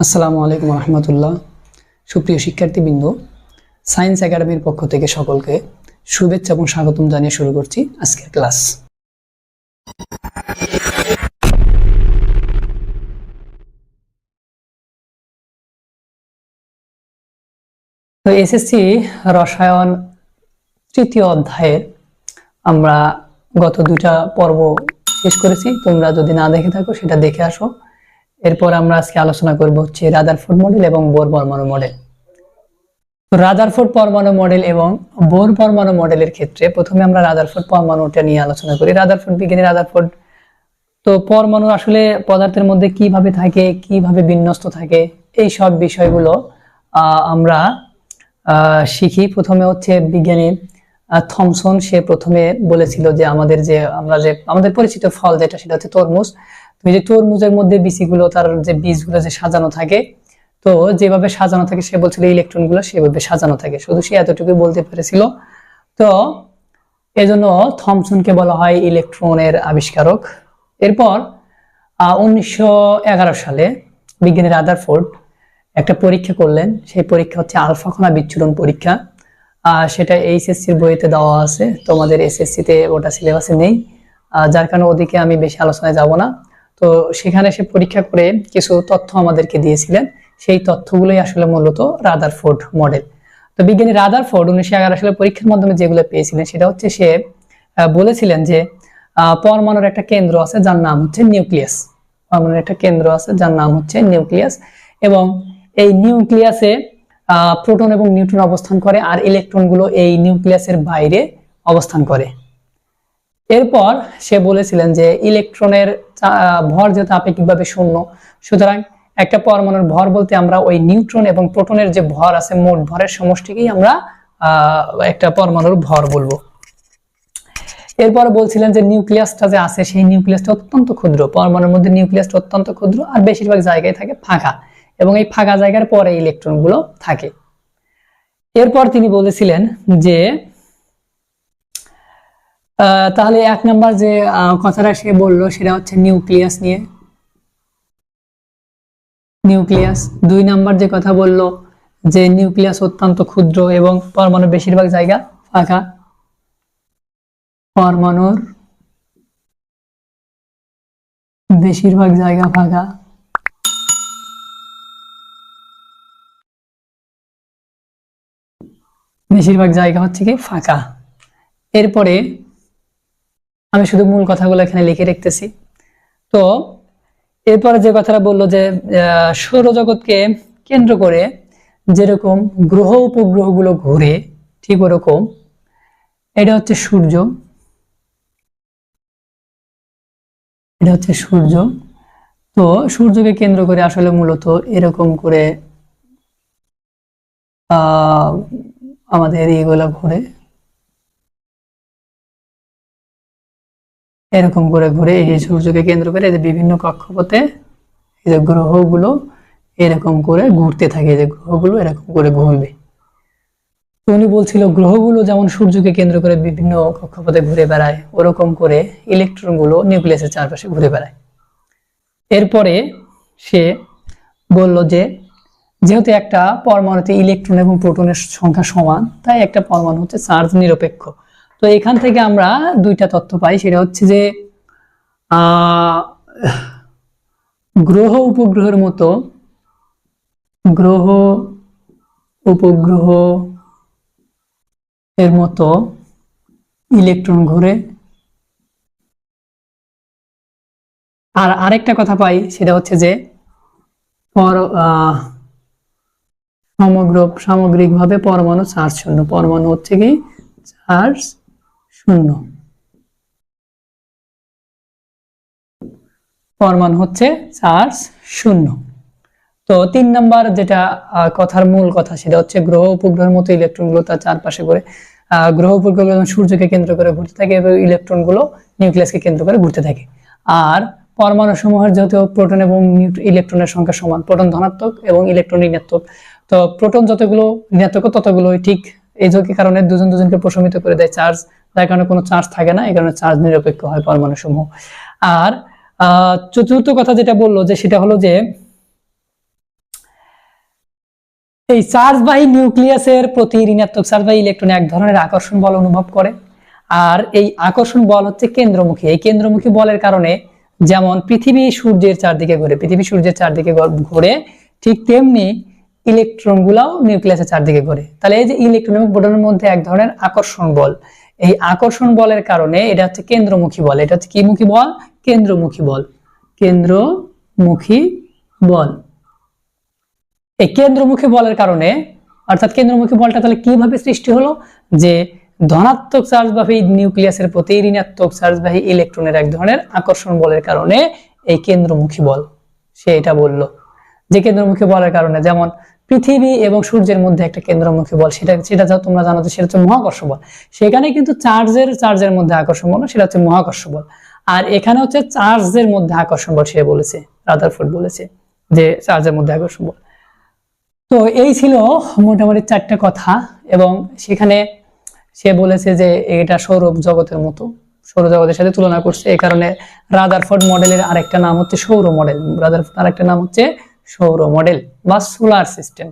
আসসালামু আলাইকুম রহমতুল্লাহ। সুপ্রিয় শিক্ষার্থীবৃন্দ সায়েন্স একাডেমির পক্ষ থেকে সকলকে শুভেচ্ছা এবং স্বাগতম জানিয়ে শুরু করছি আজকের ক্লাস। তো এসএসসি রসায়ন তৃতীয় অধ্যায়ের আমরা গত দুটা পর্ব শেষ করেছি। তোমরা যদি না দেখে থাকো, সেটা দেখে আসো। এরপর আমরা আজকে আলোচনা করব হচ্ছে রাদারফোর্ড মডেল এবং বোর পরমাণু মডেল তো রাদারফোর্ড পরমাণু মডেল এবং বোর পরমাণু মডেলের ক্ষেত্রে প্রথমে আমরা রাদারফোর্ড পরমাণুটা নিয়ে আলোচনা করি। রাদারফোর্ড বিজ্ঞানী রাদারফোর্ড, তো পরমাণু আসলে পদার্থের মধ্যে কীভাবে থাকে, কীভাবে বিন্যস্ত থাকে, এই সব বিষয়গুলো আমরা শিখি। প্রথমে হচ্ছে বিজ্ঞানী থমসন, সে প্রথমে বলেছিল যে আমাদের যে, আমরা যে, আমাদের পরিচিত ফল যেটা সেটা হচ্ছে তরমুজ। তুমি যে তরমুজের মধ্যে বীজগুলো তার যে বীজগুলো যে সাজানো থাকে, তো যেভাবে সাজানো থাকে, সে বলছিল ইলেকট্রনগুলো সেভাবে সাজানো থাকে। শুধু সে এতটুকু বলতে পেরেছিল। তো এজন্য থমসনকে বলা হয় ইলেকট্রনের আবিষ্কারক। এরপর উনিশশো এগারো সালে বিজ্ঞানী রাদারফোর্ড একটা পরীক্ষা করলেন। সেই পরীক্ষা হচ্ছে আলফা কণা বিচ্ছুরণ পরীক্ষা। সেটা এইচএসসির বইতে দেওয়া আছে। তোমাদের এসএসসি তে ওটা সিলেবাসে নেই। যার কারণে ওদিকে আমি বেশি আলোচনায় যাব না। তো সেখানে সে পরীক্ষা করে কিছু তথ্য আমাদেরকে দিয়েছিলেন। সেই তথ্যগুলোই আসলে মূলত রাদারফোর্ড মডেল। তো বিজ্ঞানী রাদারফোর্ড উনিশশো এগারো সালে পরীক্ষার মাধ্যমে যেগুলো পেয়েছিলেন, সেটা হচ্ছে সে বলেছিলেন যে পরমাণুর একটা কেন্দ্র আছে যার নাম হচ্ছে নিউক্লিয়াস। পরমাণুর একটা কেন্দ্র আছে যার নাম হচ্ছে নিউক্লিয়াস এবং এই নিউক্লিয়াসে প্রোটন এবং নিউট্রন অবস্থান করে আর ইলেকট্রনগুলো এই নিউক্লিয়াসের বাইরে অবস্থান করে। এরপর সে বলেছিলেন যে ইলেকট্রনের ভর যেহেতু আপেক্ষিকভাবে শূন্য, সুতরাং একটা পরমাণুর ভর বলতে আমরা ওই নিউট্রন এবং প্রোটনের যে ভর আছে, মোট ভরের সমষ্টিকেই আমরা একটা পরমাণুর ভর বলব। এরপর বলছিলেন যে নিউক্লিয়াসটা যে আছে, সেই নিউক্লিয়াসটা অত্যন্ত ক্ষুদ্র। পরমাণুর মধ্যে নিউক্লিয়াসটা অত্যন্ত ক্ষুদ্র আর বেশিরভাগ জায়গায় থাকে ফাঁকা এবং এই ফাঁকা জায়গার পরে ইলেকট্রনগুলো থাকে। এরপর তিনি বলেছিলেন যে তাহলে এক নাম্বার যে কথাটা সে বলল সেটা হচ্ছে নিউক্লিয়াস নিয়ে। নিউক্লিয়াস। দুই নাম্বার যে কথা বলল যে নিউক্লিয়াস অত্যন্ত ক্ষুদ্র এবং পরমাণুর বেশিরভাগ জায়গা ফাঁকা। পরমাণুর বেশিরভাগ জায়গা ফাঁকা। বেশিরভাগ জায়গা হচ্ছে কি ফাঁকা। এরপরে আমি শুধু মূল কথাগুলো এখানে লিখে রাখতেছি তো, এরপরে যে কথাটা বলল যে সৌরজগৎকে কেন্দ্র করে যেরকম গ্রহ উপগ্রহগুলো ঘুরে, ঠিক ওরকম, এটা হচ্ছে সূর্য। এটা হচ্ছে সূর্য। তো, সূর্যকে কেন্দ্র করে আসলে মূলত এরকম করে আমাদের এইগুলা ঘুরে। এরকম করে ঘুরে এই সূর্যকে কেন্দ্র করে যে বিভিন্ন কক্ষপথে এই যে গ্রহগুলো এরকম করে ঘুরতে থাকে যে গ্রহগুলো এরকম করে ঘুরবে। তো উনি বলছিল, গ্রহগুলো যেমন সূর্যকে কেন্দ্র করে বিভিন্ন কক্ষপথে ঘুরে বেড়ায়, ওরকম করে ইলেকট্রনগুলো নিউক্লিয়াসের চারপাশে ঘুরে বেড়ায়। এরপরে সে বলল যে, যেহেতু একটা পরমাণুতে ইলেকট্রন এবং প্রোটনের সংখ্যা সমান, তাই একটা পরমাণু হচ্ছে চার্জ নিরপেক্ষ। তো এখান থেকে আমরা দুইটা তথ্য পাই। সেটা হচ্ছে যে গ্রহ উপগ্রহের মতো গ্রহ উপগ্রহ এর মতো ইলেকট্রন ঘুরে। আর আরেকটা কথা পাই, সেটা হচ্ছে যে, পর সমগ্র, সামগ্রিকভাবে পরমাণু চার্জ শূন্য পরমাণু হচ্ছে কি? চার্জ শূন্য। পরমাণু হচ্ছে চার্জ শূন্য। তো তিন নাম্বার যেটা কথার মূল কথা সেটা হচ্ছে গ্রহ উপগ্রহের মতো ইলেকট্রনগুলো তার চারপাশে আহ, গ্রহ উপগ্রহ যেমন সূর্যকে কেন্দ্র করে ঘুরতে থাকে এবং ইলেকট্রনগুলো নিউক্লিয়াসকে কেন্দ্র করে ঘুরতে থাকে। আর পরমাণু সমূহের যেহেতু প্রোটন এবং ইলেকট্রনের সংখ্যা সমান প্রোটন ধনাত্মক এবং ইলেকট্রন ঋণাত্মক তো প্রোটন যতগুলো ঋণাত্মক ততগুলো ঠিক এই ঝুঁকি কারণে দুজন দুজনকে প্রশমিত করে দেয় চার্জ যার কারণে কোনো চার্জ থাকে না, এই কারণে চার্জ নিরপেক্ষ হয় পরমাণু সমূহ আর চতুর্থ কথা যেটা বলল যে সেটা হলো যে, এই চার্জবাহী নিউক্লিয়াসের প্রতি ঋণাত্মক চার্জবাহী ইলেকট্রন এক ধরনের আকর্ষণ বল অনুভব করে। আর এই আকর্ষণ বল হচ্ছে কেন্দ্রমুখী। এই কেন্দ্রমুখী বলের কারণে যেমন পৃথিবী সূর্যের চারদিকে ঘুরে, পৃথিবী সূর্যের চারদিকে ঘুরে, ঠিক তেমনি ইলেকট্রন গুলাও নিউক্লিয়াসের চারদিকে ঘুরে। তাহলে এই যে ইলেকট্রন এবং প্রোটনের মধ্যে এক ধরনের আকর্ষণ বল, এই আকর্ষণ বলের কারণে এটা হচ্ছে কেন্দ্রমুখী বল। এটা হচ্ছে কি মুখী বল? কেন্দ্রমুখী বল। কেন্দ্রমুখী বল। এই কেন্দ্রমুখী বলের কারণে, অর্থাৎ কেন্দ্রমুখী বলটা তাহলে কীভাবে সৃষ্টি হলো? যে ধনাত্মক চার্জবাহী নিউক্লিয়াসের প্রতি ঋণাত্মক চার্জবাহী ইলেকট্রনের এক ধরনের আকর্ষণ বলের কারণে এই কেন্দ্রমুখী বল, সে এটা বলল। যে কেন্দ্রমুখী বলের কারণে, যেমন পৃথিবী এবং সূর্যের মধ্যে একটা কেন্দ্রমুখী বল, সেটা সেটা যা তোমরা জানো সেটা হচ্ছে মহাকর্ষ বল। সেখানে কিন্তু চার্জের চার্জের মধ্যে আকর্ষণ বল, সেটা হচ্ছে মহাকর্ষ বল। আর এখানে হচ্ছে চার্জের মধ্যে আকর্ষণ বল সে বলেছে, রাদারফোর্ড বলেছে, যে চার্জের মধ্যে আকর্ষণ বল। তো এই ছিল মোটামুটি চারটা কথা, এবং সেখানে সে বলেছে যে এটা সৌরভ জগতের মতো সৌরজগতের সাথে তুলনা করছে। এই কারণে রাদারফোর্ড মডেলের আরেকটা নাম হচ্ছে সৌর মডেল। রাদারফোর্ড আরেকটা নাম হচ্ছে সৌর মডেল বা সোলার সিস্টেম।